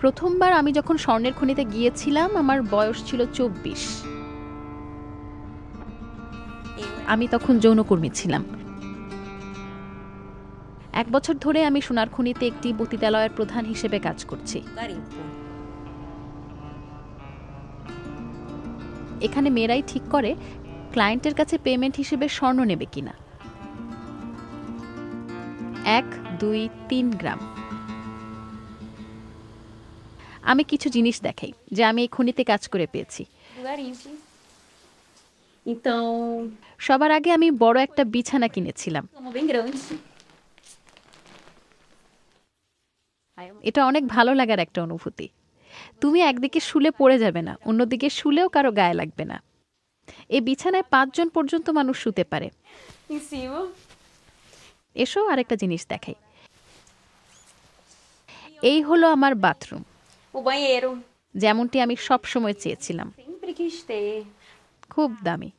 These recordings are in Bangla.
প্রথমবার আমি যখন স্বর্ণের খনিতে গিয়েছিলাম আমার বয়স ছিল চব্বিশ। আমি তখন যৌনকর্মী ছিলাম। এক বছর ধরে আমি সোনার খনিতে একটি পতিতালয়ের প্রধান হিসেবে কাজ করছি। এখানে মেয়েরাই ঠিক করে ক্লায়েন্টের কাছে পেমেন্ট হিসেবে স্বর্ণ নেবে কিনা। এক দুই তিন গ্রাম। আমি কিছু জিনিস দেখাই যে আমি এই খনিতে কাজ করে পেয়েছি. সবার আগে আমি বড় একটা বিছানা কিনেছিলাম। eu এটা অনেক ভালো লাগার একটা অনুভূতি। তুমি একদিকে শুলে পড়ে যাবে না অন্যদিকে শুলেও কারও গায়ে লাগবে না। এই বিছানায় পাঁচজন পর্যন্ত মানুষ শুতে পারে। এসো আরেকটা জিনিস দেখাই। এই হলো আমার বাথরুম। O banheiro. যেমনটি আমি সব সময় চেয়েছিলাম Sempre quis ter. খুব দামি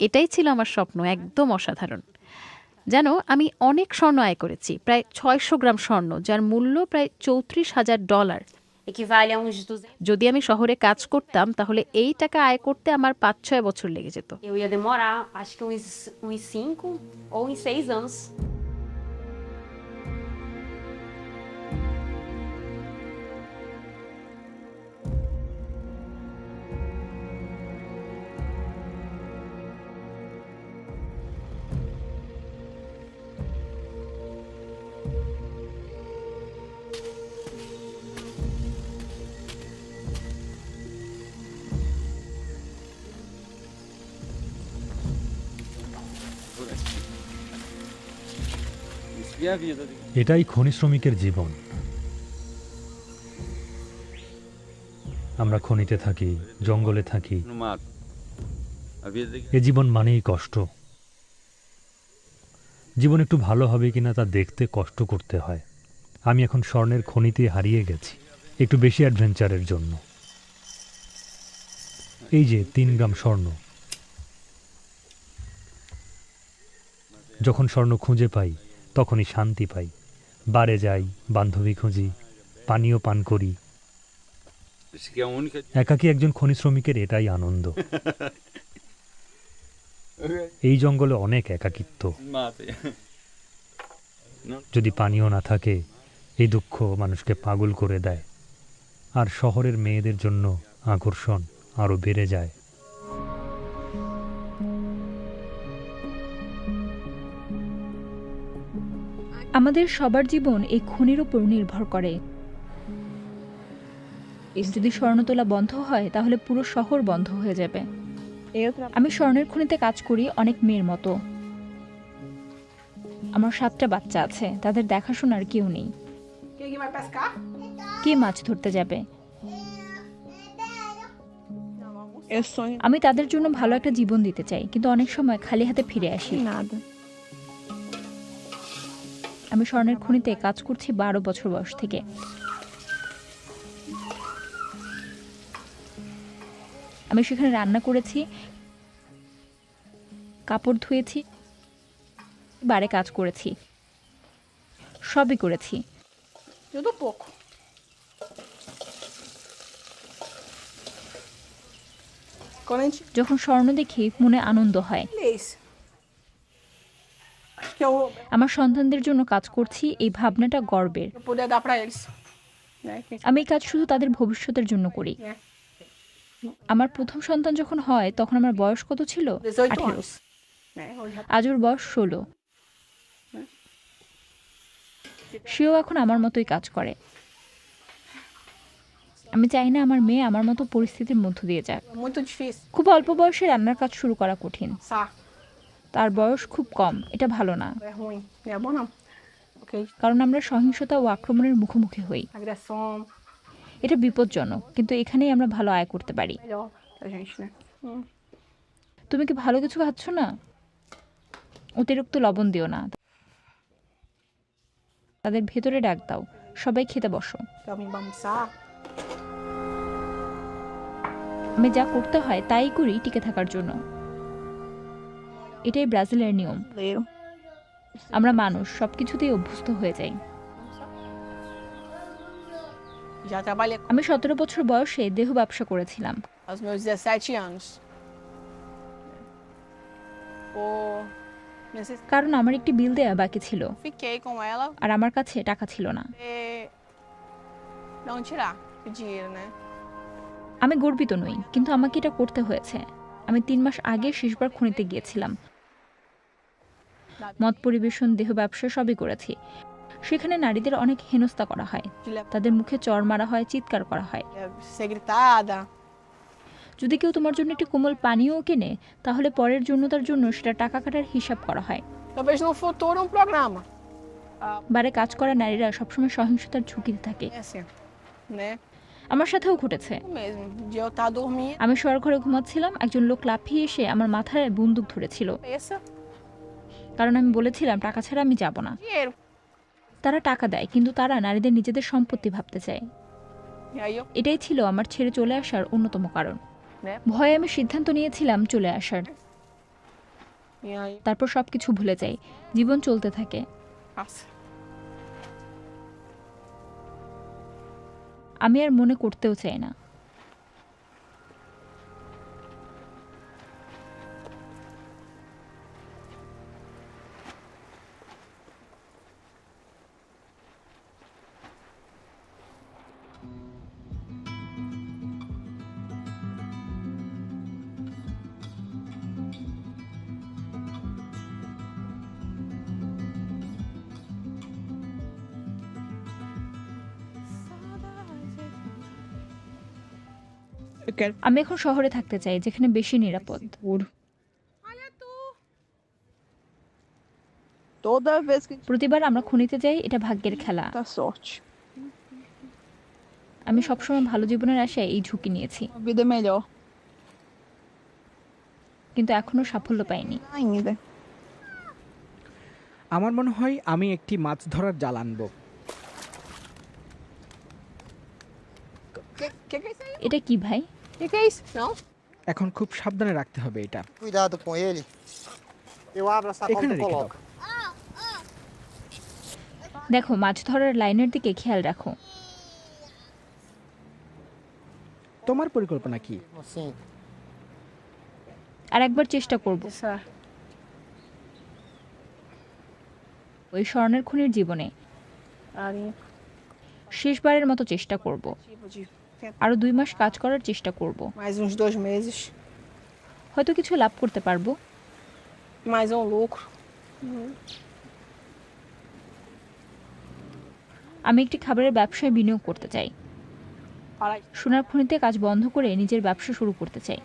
এটাই ছিল আমার স্বপ্ন একদম অসাধারণ জানো আমি অনেক স্বর্ণ আয় করেছি প্রায় ছয়শো গ্রাম স্বর্ণ যার মূল্য প্রায় চৌত্রিশ হাজার ডলার Equivale a uns 200. যদি আমি শহরে কাজ করতাম তাহলে এই টাকা আয় করতে আমার পাঁচ ছয় বছর লেগে যেত Eu ia demorar, acho que uns, uns cinco ou uns seis anos. এটাই খনি শ্রমিকের জীবন। আমরা খনিতে থাকি জঙ্গলে থাকি। এ জীবন মানেই কষ্ট। জীবন একটু ভালো হবে কিনা তা দেখতে কষ্ট করতে হয়। আমি এখন স্বর্ণের খনিতে হারিয়ে গেছি একটু বেশি অ্যাডভেঞ্চারের জন্য। এই যে তিন গ্রাম স্বর্ণ। যখন স্বর্ণ খুঁজে পাই তখনই শান্তি পাই। বারে যাই বান্ধবী খুঁজি পানীয় পান করি. একাকী একজন খনি শ্রমিকের এটাই আনন্দ। এই জঙ্গলে অনেক একাকিত্ব। যদি পানীয় না থাকে এই দুঃখ মানুষকে পাগল করে দেয়। আর শহরের মেয়েদের জন্য আকর্ষণ আরও বেড়ে যায়। আমাদের সবার জীবন এই খনির উপর নির্ভর করে। যদি স্বর্ণ তোলা বন্ধ হয় তাহলে পুরো শহর বন্ধ হয়ে যাবে। আমি স্বর্ণের খনিতে কাজ করি অনেক মেয়ের মতো। আমার সাতটা বাচ্চা আছে তাদের দেখাশোনার কেউ নেই? কে মাছ ধরতে যাবে? আমি তাদের জন্য ভালো একটা জীবন দিতে চাই কিন্তু অনেক সময় খালি হাতে ফিরে আসি। nada. আমি স্বর্ণের খনিতে কাজ করছি বারো বছর বয়স থেকে। আমি সেখানে রান্না করেছি কাপড় ধুয়েছি বারে কাজ করেছি। সবই করেছি। যখন স্বর্ণ দেখি মনে আনন্দ হয় feliz. Acho que eu, আমার সন্তানদের জন্য কাজ করছি এই ভাবনাটা গর্বের। আমি এই কাজ শুধু তাদের ভবিষ্যতের জন্য করি। আমার প্রথম সন্তান যখন হয় তখন আমার বয়স কত ছিল? আঠেরো। já আজ ওর বয়স ষোলো। সেও এখন আমার মতোই কাজ করে। আমি চাই না আমার মেয়ে আমার মতো পরিস্থিতির মধ্য দিয়ে যাক. খুব অল্প বয়সে রান্নার কাজ শুরু করা কঠিন. তার বয়স খুব কম এটা ভালো না। কারণ আমরা সহিংসতা ও আক্রমণের মুখোমুখি হই। এটা বিপজ্জনক কিন্তু এখানেই আমরা ভালো আয় করতে পারি? তুমি কি ভালো কিছু খাচ্ছ না? অতিরিক্ত লবণ দিও না। তাদের ভেতরে ডাক দাও। সবাই খেতে বসো. আমি যা করতে হয় তাই করি টিকে থাকার জন্য। এটাই ব্রাজিলের নিয়ম। আমরা মানুষ সব কিছুতেই অভ্যস্ত হয়ে যাই। আমি সতেরো বছর বয়সে দেহ ব্যবসা করেছিলাম। Aos meus 17 anos. Por necessidade. কারণ আমার একটি বিল দেয়া বাকি ছিল। আর আমার কাছে টাকা ছিল না? আমি গর্বিত নই কিন্তু আমাকে এটা করতে হয়েছে। আমি তিন মাস আগে শেষবার খনিতে গিয়েছিলাম। মদ পরিবেশন, দেহ ব্যবসা সবই করেছি। সেখানে নারীদের অনেক হেনস্থা করা হয়। তাদের মুখে চর মারা হয়, চিৎকার করা হয়। যদি কেউ তোমার জন্য একটি কোমল পানীয় কেনে, তাহলে পরের যৌনতার জন্য সেটা টাকা কাটার হিসাব করা হয়. বারে কাজ করা নারীরা সবসময় সহিংসতার ঝুঁকিতে থাকে? আমার সাথেও ঘটেছে। আমি শোয়ার ঘরে ঘুমাচ্ছিলাম, একজন লোক লাফিয়ে এসে আমার মাথায় বন্দুক ধরেছিল। কারণ আমি বলেছিলাম টাকা ছাড়া আমি যাব না। তারা টাকা দেয় কিন্তু তারা নারীদের নিজেদের সম্পত্তি ভাবতে চায়। এটাই ছিল আমার ছেড়ে চলে আসার অন্যতম কারণ। ভয়ে আমি সিদ্ধান্ত নিয়েছিলাম চলে আসার। তারপর সবকিছু ভুলে যাই। জীবন চলতে থাকে। আমি আর মনে করতেও চাই না। আমি এখন শহরে থাকতে চাই যেখানে বেশি নিরাপদ। প্রতিবার আমরা খনিতে যাই এটা ভাগ্যের খেলা। আমি সবসময় ভালো জীবনের আশায় এই ঝুঁকি নিয়েছি. কিন্তু এখনও সাফল্য পাইনি. আমার মনে হয় আমি একটি মাছ ধরার জাল আনব? এটা কি ভাই? Que que é isso? Não? এখন খুব সাবধানে রাখতে হবে এটা Cuidado com ele. Eu abro a sacola Eখানে e রেখে দাও coloco. দেখো মাছ ধরার লাইনের দিকে খেয়াল রাখো তোমার পরিকল্পনা কি Assim. আর একবার চেষ্টা করব ওই স্বর্ণের খনির জীবনে arinha. শেষবারের মতো চেষ্টা করব Tipo de আরও দুই মাস কাজ করার চেষ্টা করব। Mais uns dois meses. হয়তো কিছু লাভ করতে পারব। Mais um lucro. আমি একটি খাবারের ব্যবসায় বিনিয়োগ করতে চাই। সোনার খনিতে কাজ বন্ধ করে নিজের ব্যবসা শুরু করতে চাই।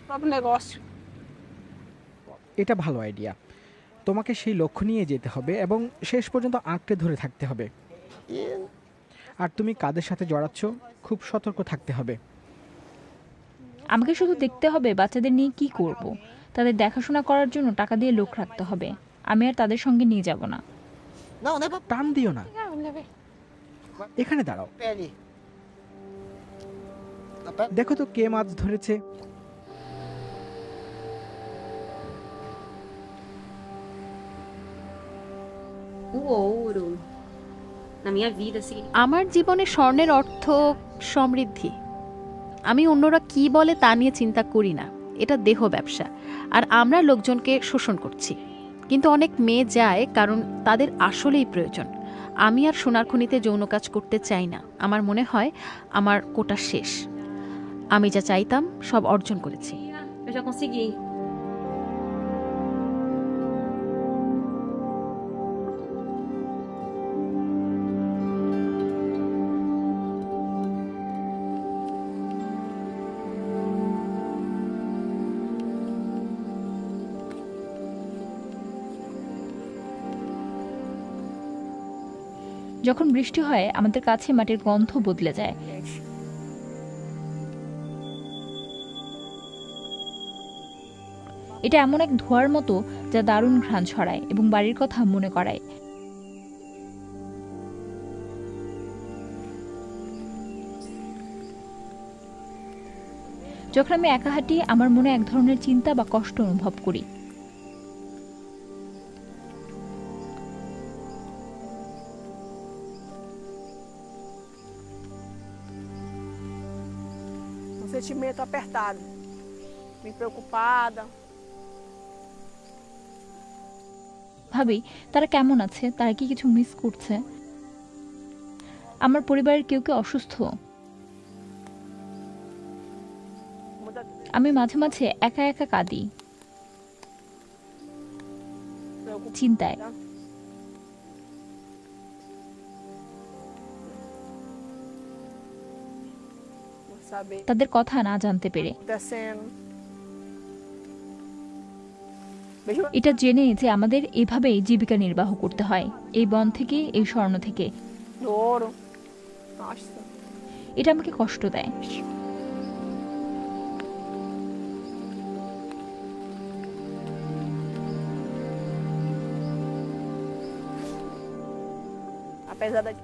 এটা ভালো আইডিয়া। তোমাকে সেই লক্ষ্য নিয়ে যেতে হবে এবং শেষ পর্যন্ত আঁকড়ে ধরে থাকতে হবে। আর তুমি কাদের সাথে জড়াচ্ছ? খুব সতর্ক থাকতে হবে। আমাকে শুধু দেখতে হবে বাচ্চাদের নিয়ে কি করব। তাদের দেখাশোনা করার জন্য টাকা দিয়ে লোক রাখতে হবে। আমি আর তাদের সঙ্গে নিয়ে যাব না। টান দিও না। এখানে দাঁড়াও. দেখো তো কে মাছ ধরেছে। আমার জীবনে স্বর্ণের অর্থ সমৃদ্ধি। আমি অন্যরা কি বলে তা নিয়ে চিন্তা করি না। এটা দেহ ব্যবসা। আর আমরা লোকজনকে শোষণ করছি। কিন্তু অনেক মেয়ে যায় কারণ তাদের আসলেই প্রয়োজন। আমি আর সোনার খনিতে যৌন কাজ করতে চাই না। আমার মনে হয় আমার কোটা শেষ। আমি যা চাইতাম সব অর্জন করেছি। যখন বৃষ্টি হয়, আমাদের কাছে মাটির গন্ধ বদলে যায়। এটা এমন এক ধোঁয়ার মতো যা দারুণ ঘ্রাণ ছড়ায় এবং বাড়ির কথা মনে করায়। যখন আমি একা হাঁটি, আমার মনে এক ধরনের চিন্তা বা কষ্ট অনুভব করি। Sentimento apertado. Me preocupada. ভাবি, তারা কেমন আছে তারা কি কিছু মিস করছে আমার পরিবারের কেউ কেউ অসুস্থ আমি মাঝে মাঝে একা একা কাঁদি চিন্তায় তাদের কথা না জানতে পেরে। এটা জেনে যে আমাদের এভাবেই জীবিকা নির্বাহ করতে হয় এই বন থেকে এই স্বর্ণ থেকে. এটা আমাকে কষ্ট দেয়।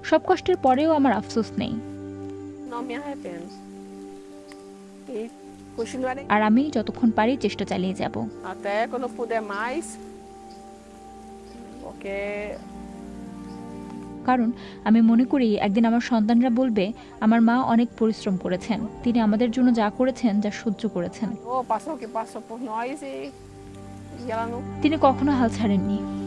সব কষ্টের পরেও আমার আফসোস নেই। আর আমি যতক্ষণ পারি চেষ্টা চালিয়ে যাব। até quando puder mais. Porque কারণ আমি মনে করি একদিন আমার সন্তানরা বলবে আমার মা অনেক পরিশ্রম করেছেন। তিনি আমাদের জন্য যা করেছেন যা সহ্য করেছেন। তিনি কখনো হাল ছাড়েননি।